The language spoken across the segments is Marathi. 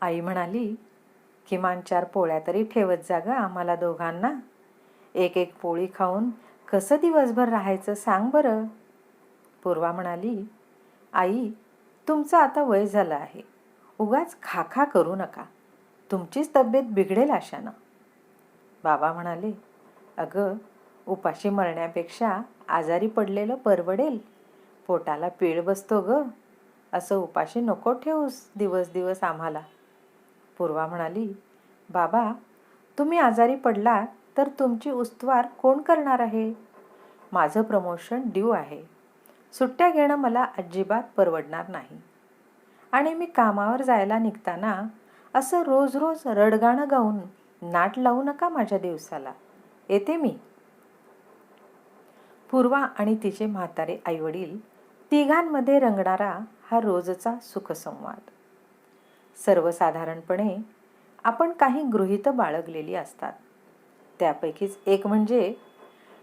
आई म्हणाली किमान चार पोळ्या तरी ठेवत जा गं आम्हाला दोघांना. एक एक पोळी खाऊन कसं दिवसभर राहायचं सांग बरं. पूर्वा म्हणाली आई तुमचं आता वय झालं आहे. उगाच खाखा करू नका. तुमचीच तब्येत बिघडेल अशानं बाबा म्हणाले अगं उपाशी मरण्यापेक्षा आजारी पडलेलं परवडेल. पोटाला पीळ बसतो ग. असं उपाशी नको ठेवूस दिवस दिवस आम्हाला. पूर्वा म्हणाली बाबा तुम्ही आजारी पडला तर तुमची उस्तवार कोण करणार आहे? माझं प्रमोशन ड्यू आहे. सुट्ट्या घेणं मला अजिबात परवडणार नाही. आणि मी कामावर जायला निघताना असं रोज रोज रडगाणं गाऊन नाट लावू नका माझ्या दिवसाला. येते मी. पूर्वा आणि तिचे म्हातारे आईवडील तिघांमध्ये रंगणारा हा रोजचा सुखसंवाद. सर्वसाधारणपणे आपण काही गृहितं बाळगलेली असतात. त्यापैकीच एक म्हणजे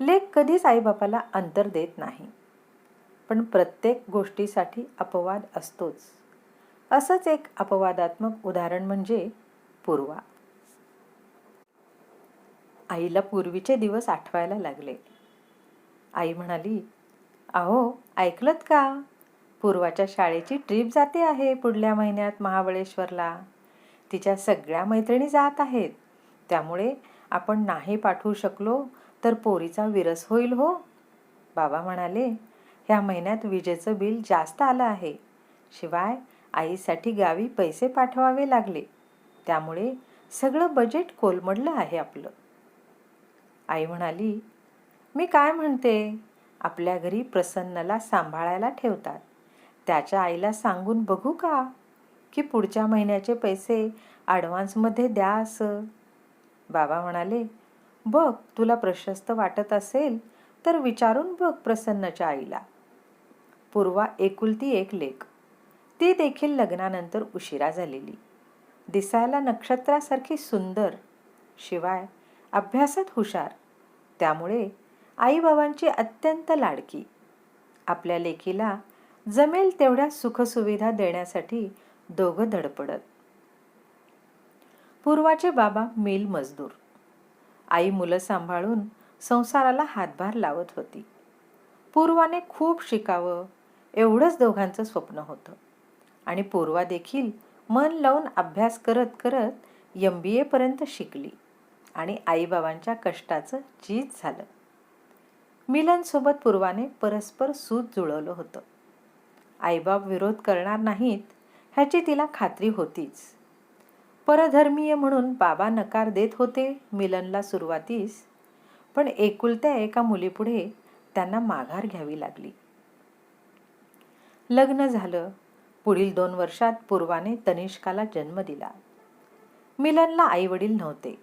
लेख कधीच आईबापाला अंतर देत नाही. पण प्रत्येक गोष्टीसाठी अपवाद असतोच. असंच एक अपवादात्मक उदाहरण म्हणजे पूर्वा. आईला पूर्वीचे दिवस आठवायला लागले. आई म्हणाली अहो ऐकलत का? पूर्वाच्या शाळेची ट्रीप जाते आहे पुढल्या महिन्यात महाबळेश्वरला. तिच्या सगळ्या मैत्रिणी जात आहेत. त्यामुळे आपण नाही पाठवू शकलो तर पोरीचा विरस होईल हो. बाबा म्हणाले ह्या महिन्यात विजेचं बिल जास्त आलं आहे. शिवाय आईसाठी गावी पैसे पाठवावे लागले. त्यामुळे सगळं बजेट कोलमडलं आहे आपलं. आई म्हणाली मी काय म्हणते? आपल्या घरी प्रसन्नला सांभाळायला ठेवतात. त्याच्या आईला सांगून बघू का? की पुढच्या महिन्याचे पैसे ॲडव्हान्समध्ये द्या असं. बाबा म्हणाले बघ तुला प्रशस्त वाटत असेल तर विचारून बघ प्रसन्नच्या आईला. पूर्वा एकुलती एक लेख. ती देखील लग्नानंतर उशिरा झालेली. दिसायला नक्षत्रासारखी सुंदर शिवाय अभ्यासात हुशार. त्यामुळे आईबाबांची अत्यंत लाडकी. आपल्या लेकीला जमेल तेवढ्या सुखसुविधा देण्यासाठी दोघं धडपडत. पूर्वाचे बाबा मिल मजदूर. आई मुलं सांभाळून संसाराला हातभार लावत होती. पूर्वाने खूप शिकावं एवढंच दोघांचं स्वप्न होतं. आणि पूर्वा देखील मन लावून अभ्यास करत करत एम बी एपर्यंत शिकली आणि आईबाबांच्या कष्टाचं चीज झालं. मिलनसोबत पूर्वाने परस्पर सूत जुळवलं होतं. आईबाब विरोध करणार नाहीत ह्याची तिला खात्री होतीच. परधर्मीय म्हणून बाबा नकार देत होते मिलनला सुरुवातीस पण एकुलत्या एका मुलीपुढे त्यांना माघार घ्यावी लागली. लग्न झालं. पुढील दोन वर्षात पूर्वाने तनिष्काला जन्म दिला. मिलनला आईवडील नव्हते.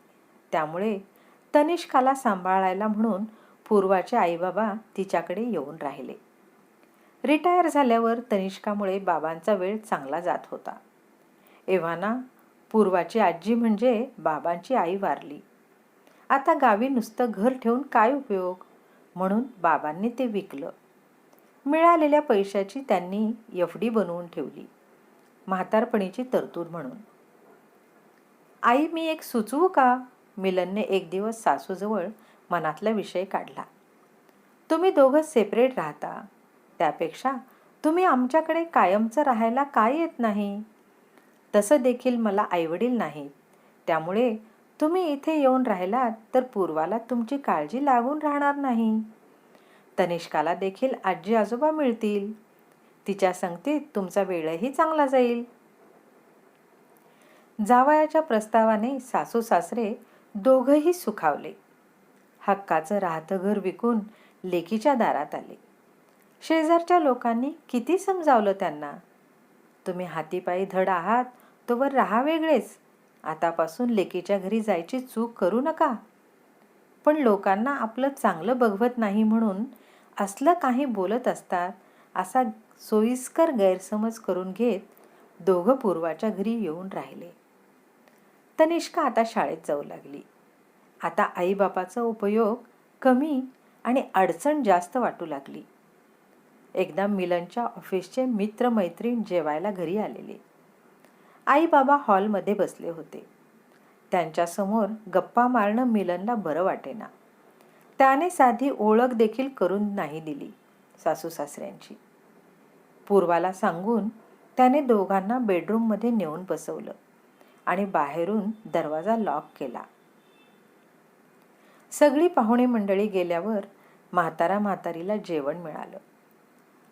त्यामुळे तनिष्काला सांभाळायला म्हणून पूर्वाचे आईबाबा तिच्याकडे येऊन राहिले. रिटायर झाल्यावर तनिष्कामुळे बाबांचा वेळ चांगला जात होता. एव्हाना पूर्वाची आजी म्हणजे बाबांची आई वारली. आता गावी नुसतं घर ठेवून काय उपयोग? म्हणून बाबांनी ते विकलं. मिळालेल्या पैशाची त्यांनी एफ डी बनवून ठेवली. म्हातारपणीची तरतूद म्हणून. आई मी एक सुचवू का? मिलनने एक दिवस सासूजवळ मनातला विषय काढला. तुम्ही दोघं सेपरेट राहता. त्यापेक्षा तुम्ही आमच्याकडे कायमचं राहायला काय येत नाही? तसं देखील मला आईवडील नाहीत. त्यामुळे तुम्ही इथे येऊन राहिलात तर पूर्वाला तुमची काळजी लागून राहणार नाही. तनिष्काला देखील आजी आजोबा मिळतील. तिच्या संगतीत तुमचा वेळही चांगला जाईल. जावयाच्या प्रस्तावाने सासू सासरे दोघंही सुखावले. हक्काचं राहतं घर विकून लेकीच्या दारात आले. शेजारच्या लोकांनी किती समजावलं त्यांना? तुम्ही हातीपायी धड आहात तोवर राहा वेगळेच. आतापासून लेकीच्या घरी जायची चूक करू नका. पण लोकांना आपलं चांगलं बघवत नाही म्हणून असलं काही बोलत असतात असा सोयीस्कर गैरसमज करून घेत दोघं पूर्वाच्या घरी येऊन राहिले. तनिष्का आता शाळेत जाऊ लागली. आता आईबापाचा उपयोग कमी आणि अडचण जास्त वाटू लागली. एकदा मिलनच्या ऑफिसचे मित्रमैत्रीण जेवायला घरी आलेले. आई बाबा हॉलमध्ये बसले होते. त्यांच्यासमोर गप्पा मारणं मिलनला बरं वाटेना. त्याने साधी ओळख देखील करून नाही दिली सासू सासऱ्यांची. पूर्वाला सांगून त्याने दोघांना बेडरूममध्ये नेऊन बसवलं आणि बाहेरून दरवाजा लॉक केला. सगळी पाहुणे मंडळी गेल्यावर म्हातारा म्हातारीला जेवण मिळालं.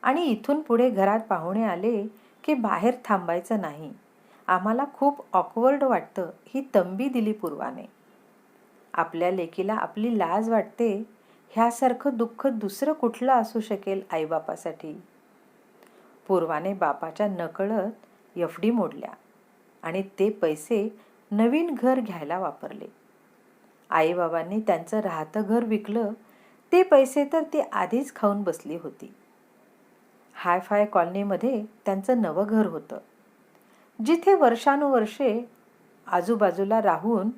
आणि इथून पुढे घरात पाहुणे आले की बाहेर थांबायचं नाही. आम्हाला खूप ऑकवर्ड वाटतं ही तंबी दिली पूर्वाने. आपल्या लेकीला आपली लाज वाटते. ह्यासारखं दुःख दुसरं कुठलं असू शकेल आईबापासाठी? पूर्वाने बापाच्या नकळत एफ डी मोडल्या आणि ते पैसे नवीन घर घ्यायला वापरले. आईबाबांनी त्यांचं राहतं घर विकलं. ते पैसे तर ती आधीच खाऊन बसली होती. हायफाय कॉलनीमध्ये त्यांचं नवं घर होतं. जिथे वर्षानुवर्षे आजूबाजूला राहून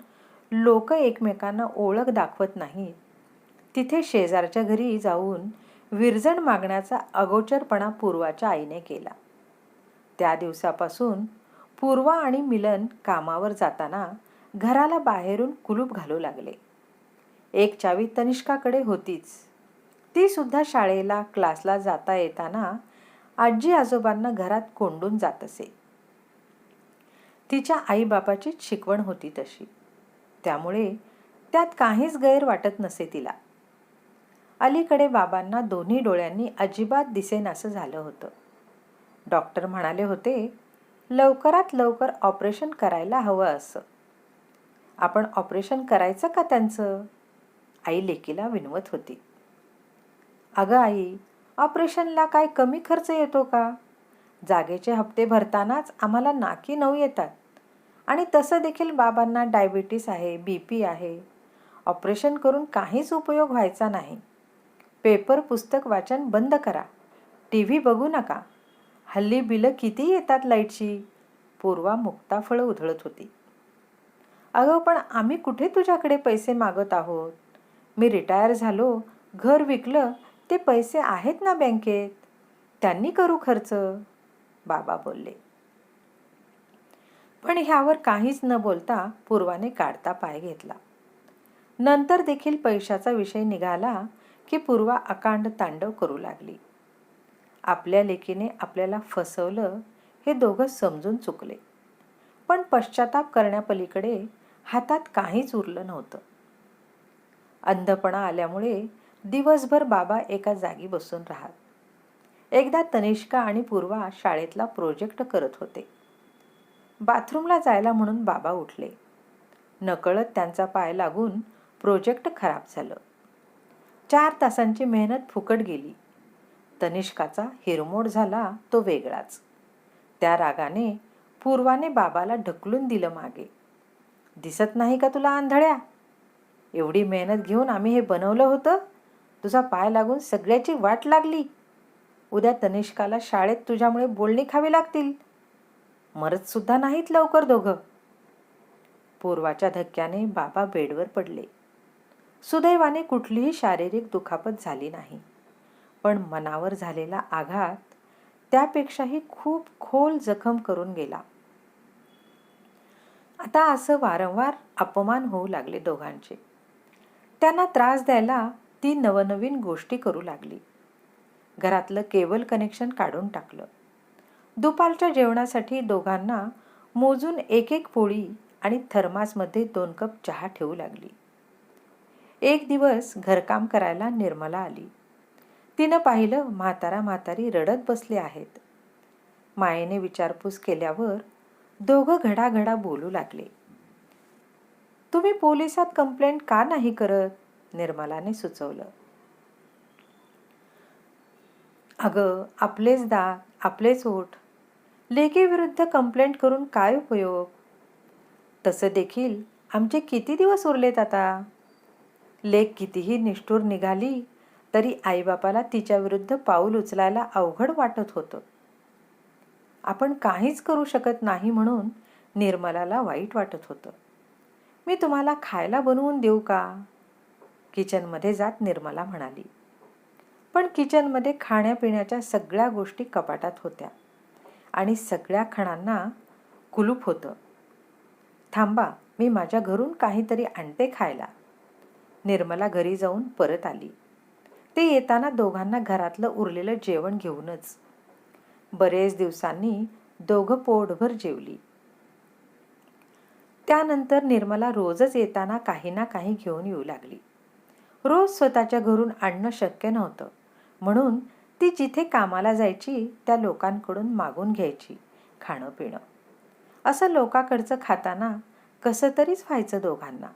लोक एकमेकांना ओळख दाखवत नाहीत तिथे शेजारच्या घरी जाऊन विरजण मागण्याचा अगोचरपणा पूर्वाच्या आईने केला. त्या दिवसापासून पूर्वा आणि मिलन कामावर जाताना घराला बाहेरून कुलूप घालू लागले. एक चावी तनिष्काकडे होतीच. ती सुद्धा शाळेला क्लासला जाता येताना आजी आजोबांना घरात कोंडून जात असे. तिच्या आईबापाचीच शिकवण होती तशी. त्यामुळे त्यात काहीच गैर वाटत नसे तिला. अलीकडे बाबांना दोन्ही डोळ्यांनी अजिबात दिसेनासं झालं होतं. डॉक्टर म्हणाले होते लवकरात लवकर ऑपरेशन करायला हवं असं. आपण ऑपरेशन करायचं का त्यांचं? आई लेकीला विनवत होती. अगं आई ऑपरेशनला काय कमी खर्च येतो का? जागेचे हप्ते भरतानाच आम्हाला नाकी नऊ येतात. आणि तसं देखील बाबांना डायबिटीस आहे बी पी आहे. ऑपरेशन करून काहीच उपयोग व्हायचा नाही. पेपर पुस्तक वाचन बंद करा. टी व्ही बघू नका. हल्ली बिलं किती येतात लाईटची? पूर्वा मुक्ताफळं उधळत होती. अगं पण आम्ही कुठे तुझ्याकडे पैसे मागत आहोत? मी रिटायर झालो घर विकलं ते पैसे आहेत ना बँकेत? त्यांनी करू खर्च बाबा बोलले. पण ह्यावर काहीच न बोलता पूर्वाने काढता पाय घेतला. नंतर देखील पैशाचा विषय निघाला की पूर्वा अकांड तांडव करू लागली. आपल्या लेकीने आपल्याला फसवलं हे दोघं समजून चुकले. पण पश्चाताप करण्यापलीकडे हातात काहीच उरलं नव्हतं. अंधपणा आल्यामुळे दिवसभर बाबा एका जागी बसून राहत. एकदा तनिष्का आणि पूर्वा शाळेतला प्रोजेक्ट करत होते. बाथरूमला जायला म्हणून बाबा उठले. नकळत त्यांचा पाय लागून प्रोजेक्ट खराब झालं. चार तासांची मेहनत फुकट गेली. तनिष्काचा हिरमोड झाला तो वेगळाच. त्या रागाने पूर्वाने बाबाला ढकलून दिलं मागे. दिसत नाही का तुला आंधळ्या? एवढी मेहनत घेऊन आम्ही हे बनवलं होतं? तुझा पाय लागून सगळ्याची वाट लागली. उद्या तनिष्काला शाळेत तुझ्यामुळे बोलणी खावी लागतील. मरत सुद्धा नाहीत लवकर दोघं. पूर्वाच्या धक्क्याने बाबा बेडवर पडले. सुदैवाने कुठलीही शारीरिक दुखापत झाली नाही. पण मनावर झालेला आघात त्यापेक्षाही खूप खोल जखम करून गेला. आता असं वारंवार अपमान होऊ लागले दोघांचे. त्यांना त्रास द्यायला ती नवनवीन गोष्टी करू लागली. घरातलं केबल कनेक्शन काढून टाकलं. दुपारच्या जेवणासाठी दोघांना मोजून एक एक पोळी आणि थर्मासमध्ये दोन कप चहा ठेवू लागली. एक दिवस घरकाम करायला निर्मला आली. तिनं पाहिलं म्हातारा म्हातारी रडत बसले आहेत. मायेने विचारपूस केल्यावर दोघं घडाघडा बोलू लागले. तुम्ही पोलिसात कंप्लेंट का नाही करत? निर्मलाने सुचवलं. अगं आपलेच दाग आपलेच ओठ. लेकीविरुद्ध कंप्लेंट करून काय उपयोग? तसं देखील आमचे किती दिवस उरलेत आता? लेक कितीही निष्ठूर निघाली तरी आईबापाला तिच्याविरुद्ध पाऊल उचलायला अवघड वाटत होतं. आपण काहीच करू शकत नाही म्हणून निर्मलाला वाईट वाटत होतं. मी तुम्हाला खायला बनवून देऊ का? किचनमध्ये जात निर्मला म्हणाली. पण किचनमध्ये खाण्यापिण्याच्या सगळ्या गोष्टी कपाटात होत्या. आणि सगळ्या खणांना कुलूप होतं. थांबा मी माझ्या घरून काहीतरी आणते खायला. निर्मला घरी जाऊन परत आली. ते येताना दोघांना घरातलं उरलेलं जेवण घेऊनच. बरेच दिवसांनी दोघं पोटभर जेवली. त्यानंतर निर्मला रोजच येताना काही ना काही घेऊन येऊ लागली. रोज स्वतःच्या घरून आणणं शक्य नव्हतं. म्हणून ती जिथे कामाला जायची त्या लोकांकडून मागून घ्यायची खाणं पिणं. असं लोकाकडचं खाताना कसं तरीच व्हायचं दोघांना.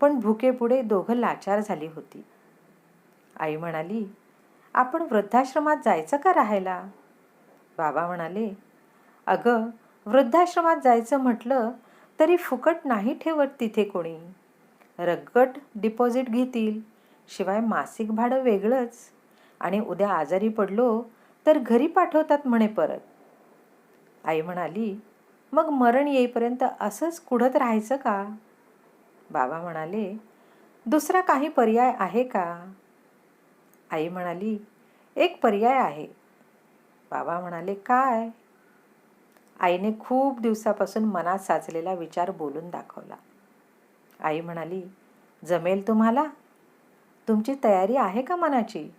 पण भुकेपुढे दोघं लाचार झाली होती. आई म्हणाली आपण वृद्धाश्रमात जायचं का राहायला? बाबा म्हणाले अगं वृद्धाश्रमात जायचं म्हटलं तरी फुकट नाही ठेवत तिथे कोणी. रगट डिपॉझिट घेतील. शिवाय मासिक भाडं वेगळंच. आणि उद्या आजारी पडलो तर घरी पाठवतात म्हणे परत. आई म्हणाली मग मरण येईपर्यंत असंच कुढत राहायचं का? बाबा म्हणाले दुसरा काही पर्याय आहे का? आई म्हणाली एक पर्याय आहे. बाबा म्हणाले काय? आईने खूप दिवसापासून मनात साचलेला विचार बोलून दाखवला. आई म्हणाली जमेल तुम्हाला? तुमची तयारी आहे का मनाची?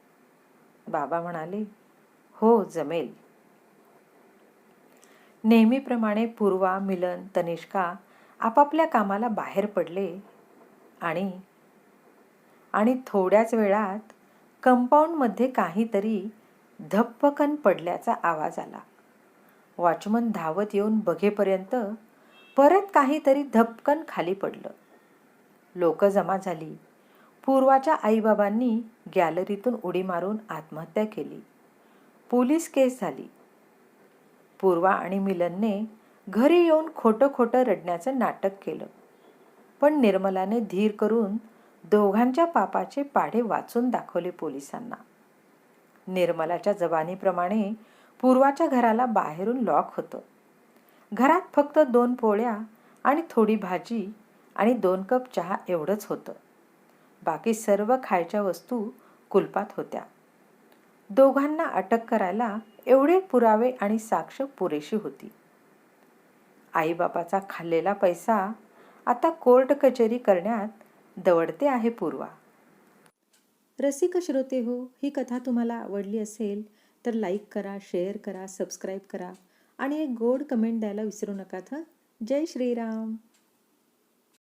बाबा म्हणाले हो जमेल. नेहमीप्रमाणे पूर्वा मिलन तनिष्का आपापल्या कामाला बाहेर पडले आणि आणि थोड्याच वेळात कंपाऊंडमध्ये काहीतरी धप्पकन पडल्याचा आवाज आला. वॉचमन धावत येऊन बघेपर्यंत परत काहीतरी धपकन खाली पडलं. लोक जमा झाली. पूर्वाच्या आईबाबांनी गॅलरीतून उडी मारून आत्महत्या केली. पोलीस केस झाली. पूर्वा आणि मिलनने घरी येऊन खोटं खोटं रडण्याचं नाटक केलं. पण निर्मलाने धीर करून दोघांच्या पापाचे पाढे वाचून दाखवले पोलिसांना. निर्मलाच्या जबानीप्रमाणे पूर्वाच्या घराला बाहेरून लॉक होतं. घरात फक्त दोन पोळ्या आणि थोडी भाजी आणि दोन कप चहा एवढंच होतं. बाकी सर्व खायच्या वस्तू कुलपात होत्या. दोघांना अटक करायला एवढे पुरावे आणि साक्ष पुरेशी होती. आईबापाचा खाल्लेला पैसा आता कोर्ट कचेरी करण्यात दवडते आहे पूर्वा. रसिक श्रोते हो ही कथा तुम्हाला आवडली असेल तर लाईक करा शेअर करा सबस्क्राईब करा आणि एक गोड कमेंट द्यायला विसरू नका हं जय श्रीराम.